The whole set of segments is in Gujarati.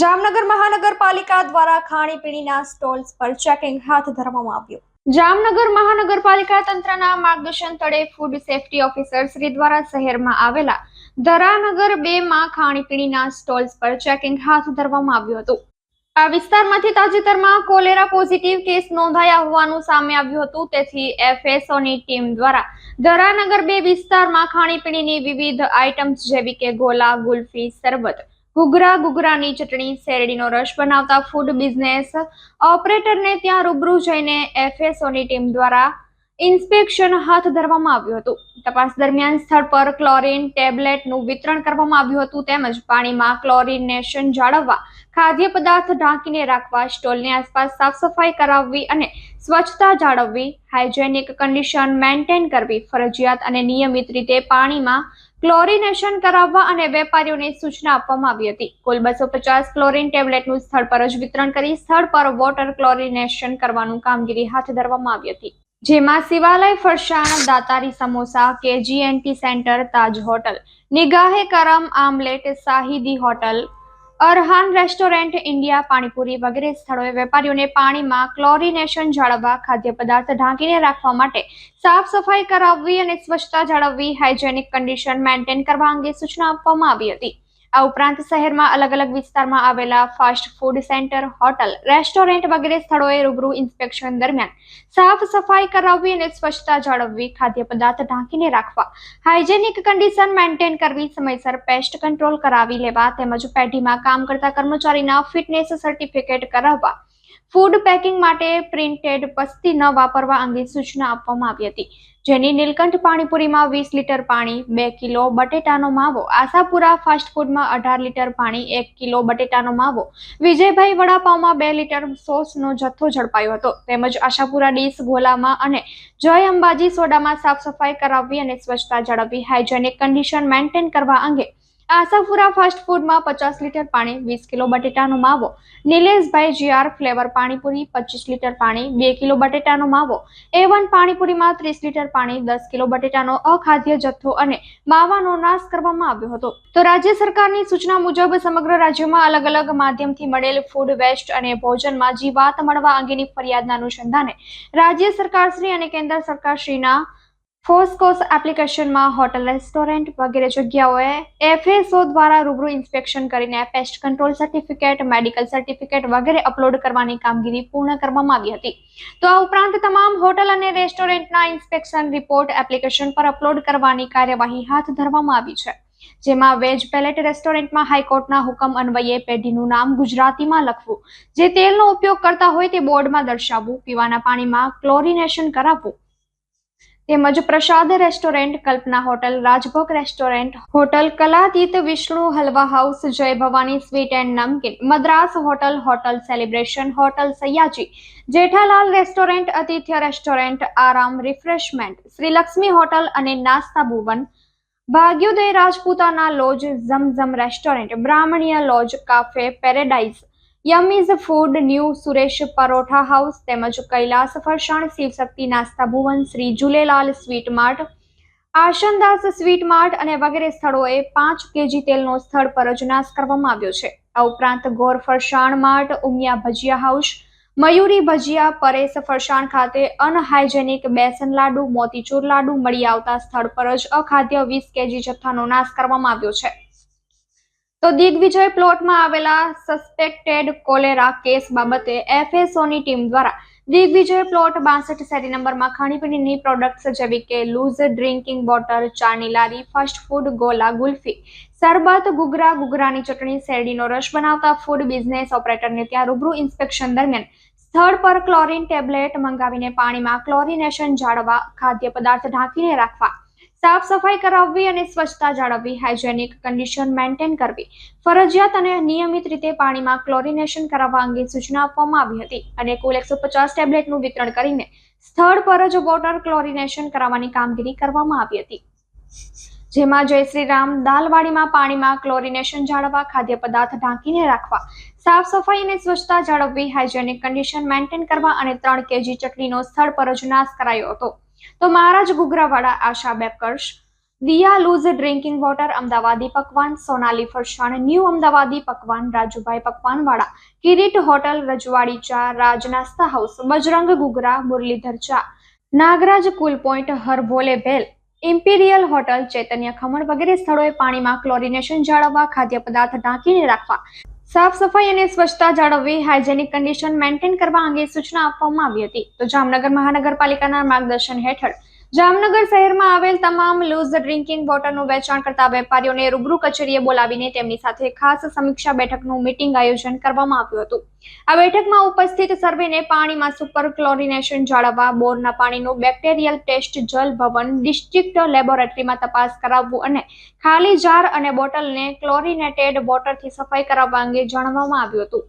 જામનગર મહાનગરપાલિકા દ્વારા ખાણીપીણીના સ્ટોલ્સ પર ચેકિંગ હાથ ધરવામાં આવ્યું. જામનગર મહાનગરપાલિકા તંત્રના માર્ગદર્શન તળે ફૂડ સેફટી ઓફિસર શ્રી દ્વારા શહેરમાં આવેલા ધરાનગર બે માં ખાણીપીણીના સ્ટોલ્સ પર ચેકિંગ હાથ ધરવામાં આવ્યું હતું. આ વિસ્તારમાંથી તાજેતરમાં કોલેરા પોઝિટિવ કેસ નોંધાયા હોવાનું સામે આવ્યું હતું. તેથી એફએસઓની ટીમ દ્વારા ધરાનગર બે વિસ્તારમાં ખાણીપીણીની વિવિધ આઇટમ્સ જેવી કે ગોલા, ગુલ્ફી, શરબત ઘૂઘરા ઘૂઘરાની ચટણી, શેરડીનો રસ બનાવતા ફૂડ બિઝનેસ ઓપરેટરને ત્યાં રૂબરૂ જઈને એફએસઓની ટીમ દ્વારા ઇન્સ્પેક્શન હાથ ધરવામાં આવ્યું હતું. તપાસ દરમિયાન સ્થળ પર ક્લોરીન ટેબ્લેટનું વિતરણ કરવામાં આવ્યું હતું તેમજ પાણીમાં ક્લોરિનેશન જાળવવા, ખાદ્ય પદાર્થ ઢાંકીને રાખવા, સ્ટોલની આસપાસ સાફ સફાઈ કરાવવી અને સ્વચ્છતા જાળવવી, હાઇજેનિક કન્ડિશન મેન્ટેન કરવી, ફરજિયાત અને નિયમિત રીતે પાણીમાં ક્લોરિનેશન કરાવવા અને વેપારીઓને સૂચના આપવામાં આવી હતી. કુલ બસો પચાસ ક્લોરીન ટેબ્લેટનું સ્થળ પર જ વિતરણ કરી સ્થળ પર વોટર ક્લોરિનેશન કરવાનું કામગીરી હાથ ધરવામાં આવી હતી. જેમાં Shivalay Farsan, Datari samosa KGNT centre, Taj hotel, Nigahe Karam, omelette, Shahidi hotel Arhan restaurant, India, panipuri વગેરે સ્થળોએ વેપારીઓને પાણીમાં ક્લોરિનેશન જાળવવા ખાદ્ય પદાર્થ ઢાંકીને રાખવા માટે સાફ સફાઈ કરાવવી અને સ્વચ્છતા જાળવવી, હાઇજેનિક કન્ડિશન મેન્ટેન કરવા અંગે સૂચના આપવામાં આવી હતી. આ ઉપરાંત શહેરમાં અલગ અલગ વિસ્તારમાં આવેલા fast food centre, hotel, restaurant વગેરે સ્થળોએ રૂબરૂ ઇન્સ્પેક્શન દરમિયાન સાફ સફાઈ કરાવવી અને સ્વચ્છતા જાળવવી, ખાદ્ય પદાર્થ ઢાંકીને રાખવા, હાઇજેનિક કન્ડિશન મેન્ટેન કરવી, સમયસર પેસ્ટ કંટ્રોલ કરાવી લેવા, તેમજ પેઢીમાં કામ કરતા કર્મચારીના ફિટનેસ સર્ટિફિકેટ કરાવવા ફૂડ પેકિંગ માટે પ્રિન્ટેડ પસ્તી ન વાપરવા અંગે સૂચના આપવામાં આવી હતી. જેની નીલકંઠ પાણીપુરીમાં વીસ લીટર પાણી, બે કિલો બટેટાનો માવો, આશાપુરા ફાસ્ટફૂડમાં અઢાર લીટર પાણી, એક કિલો બટેટાનો માવો, વિજયભાઈ વડાપાવમાં બે લીટર સોસનો જથ્થો ઝડપાયો હતો. તેમજ આશાપુરા ડીશ ગોલામાં અને જય અંબાજી સોડામાં સાફ સફાઈ કરાવવી અને સ્વચ્છતા જાળવવી, હાઇજેનિક કન્ડિશન મેન્ટેન કરવા અંગે આશાપુરા ફાસ્ટ ફૂડમાં પચાસ લીટર પાણી, વીસ કિલો બટેટાનો માવો, નિલેશભાઈ જીઆર ફ્લેવર પાણીપુરી, પચીસ લીટર પાણી, બે કિલો બટેટાનો માવો એ વન પાણીપુરીમાં ત્રીસ લીટર પાણી, દસ કિલો બટેટાનો અખાદ્ય જથ્થો અને માવાનો નાશ કરવામાં આવ્યો હતો. તો રાજ્ય સરકારની સૂચના મુજબ સમગ્ર રાજ્યમાં અલગ અલગ માધ્યમથી મળેલ ફૂડ વેસ્ટ અને ભોજનમાં જીવાત મળવા અંગેની ફરિયાદના અનુસંધાને રાજ્ય સરકારશ્રી અને કેન્દ્ર સરકારશ્રીના ફોસ્કોસ એપ્લિકેશનમાં હોટલ રેસ્ટોરન્ટ વગેરે જગ્યાઓએ એફએસઓ દ્વારા રૂબરૂ ઇન્સ્પેક્શન કરીને pest control certificate medical certificate વગેરે અપલોડ કરવાની કામગીરી પૂર્ણ કરવામાં આવી હતી. તો આ ઉપરાંત તમામ હોટલ અને રેસ્ટોરન્ટના ઇન્સ્પેક્શન રિપોર્ટ એપ્લિકેશન પર અપલોડ કરવાની કાર્યવાહી હાથ ધરવામાં આવી છે. જેમાં વેજ પેલેટ રેસ્ટોરન્ટમાં હાઈકોર્ટના હુકમ અન્વયે પેઢીનું નામ ગુજરાતીમાં લખવું. જે તેલનો ઉપયોગ કરતા હોય તે બોર્ડમાં દર્શાવવું, પીવાના પાણીમાં ક્લોરિનેશન કરાવવું તેમજ Prasad restaurant, Kalpana hotel, Rajbhog restaurant, hotel Kalatit, Vishnu halwa house, Jai Bhavani sweet and Namkeen, Madras hotel hotel celebration hotel Sayaji, Jethalal restaurant, Atithya restaurant, Aram refreshment Shri Laxmi hotel અને Nasta Bhuvan, Bhagyoday Rajputana lodge, Zamzam restaurant, Brahmaniya lodge, cafe, paradise yummies food new Suresh paratha house તેમજ Kailash Farsan Shivshakti Nasta Bhuvan Shri Jhulelal sweet mart, Ashandas sweet mart અને વગેરે સ્થળોએ પાંચ કેજી તેલનો સ્થળ પર જ નાશ કરવામાં આવ્યો છે. આ ઉપરાંત ગોર ફરસાણ માર્ટ, ઉમિયા ભજીયા હાઉસ, મયુરી ભજીયા, પરેશ ફરસાણ ખાતે અનહાઇજેનિક બેસન લાડુ, મોતીચૂર લાડુ મળી આવતા સ્થળ પર જ અખાદ્ય વીસ કેજી જથ્થાનો નાશ કરવામાં આવ્યો છે. તો દિગ્વિજય પ્લોટમાં આવેલા સસ્પેક્ટેડ કોલેરા કેસ બાબતે એફએસઓની ટીમ દ્વારા દિગ્વિજય પ્લોટ બાસઠ શેરી નંબરમાં ખાણીપીણીની પ્રોડક્ટ્સ જેવી કે લૂઝ ડ્રિંકિંગ બોટલ ચાની લારી ફાસ્ટ ફૂડ ગોલા, ગુલ્ફી સરબત ગુગરા ગુગરાની ચટણી, શેરડીનો રસ બનાવતા ફૂડ બિઝનેસ ઓપરેટરને ત્યાં રૂબરૂ ઇન્સ્પેક્શન દરમિયાન સ્થળ પર ક્લોરીન ટેબ્લેટ મંગાવીને પાણીમાં ક્લોરિનેશન જાળવવા ખાદ્ય પદાર્થ ઢાંકીને રાખવા સાફ સફાઈ કરાવવી અને સ્વચ્છતા જાળવવી, હાઇજેનિક કન્ડિશન મેન્ટેન કરવી, ફરજિયાત અને નિયમિત રીતે પાણીમાં ક્લોરિનેશન કરાવવા અંગે સૂચના આપવામાં આવી હતી અને કુલ એકસો પચાસ ટેબ્લેટનું વિતરણ કરીને સ્થળ પર જ વોટર ક્લોરિનેશન કરાવવાની કામગીરી કરવામાં આવી હતી. જેમાં જય શ્રી રામ દાલવાડીમાં પાણીમાં ક્લોરિનેશન જાળવવા, ખાદ્ય પદાર્થ ઢાંકીને રાખવા, સાફ સફાઈ અને સ્વચ્છતા જાળવવી, હાઇજેનિક કન્ડિશન મેન્ટેન કરવા અને ત્રણ કેજી ચટણીનો સ્થળ પર જ નાશ કરાયો હતો. તો Maharaj Gugrawada Asha bakers, Diya loose drinking water Amdavadi Pakwan, Sonali Farsan, new Amdavadi Pakwan, Rajubhai પકવાનવાળા, Kirit hotel, Rajwadi Cha Raj Nasta house, Bajrang Gugra, Murlidhar Cha, Nagraj cool point, Harbhole Bhel, imperial hotel, Chaitanya Khaman વગેરે સ્થળોએ પાણીમાં ક્લોરિનેશન જાળવવા ખાદ્ય પદાર્થ ઢાંકીને રાખવા સાફ સફાઈ અને સ્વચ્છતા જાળવવી, હાઇજેનિક કન્ડિશન મેન્ટેન કરવા અંગે સૂચના આપવામાં આવી હતી. તો જામનગર મહાનગરપાલિકાના માર્ગદર્શન હેઠળ જામનગર શહેરમાં આવેલ તમામ લૂઝ ડ્રિંકિંગ વોટરનું વેચાણ કરતા વેપારીઓને રૂબરૂ કચેરીએ બોલાવીને તેમની સાથે ખાસ સમીક્ષા બેઠકનું મીટિંગ આયોજન કરવામાં આવ્યું હતું. આ બેઠકમાં ઉપસ્થિત સર્વેને પાણીમાં સુપર ક્લોરિનેશન જાળવવા, બોરના પાણીનું bacterial test Jal Bhavan, district લેબોરેટરીમાં તપાસ કરાવવું અને ખાલી જાર અને બોટલને ક્લોરિનેટેડ વોટરથી સફાઈ કરાવવા અંગે જણાવવામાં આવ્યું હતું.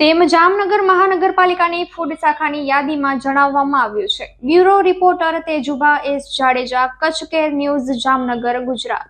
તેમ જામનગર મહાનગરપાલિકાની ફૂડ શાખાની યાદીમાં જણાવવામાં આવ્યું છે. Bureau reporter Tejubha S Jadeja, Kutch care news, Jamnagar, Gujarat.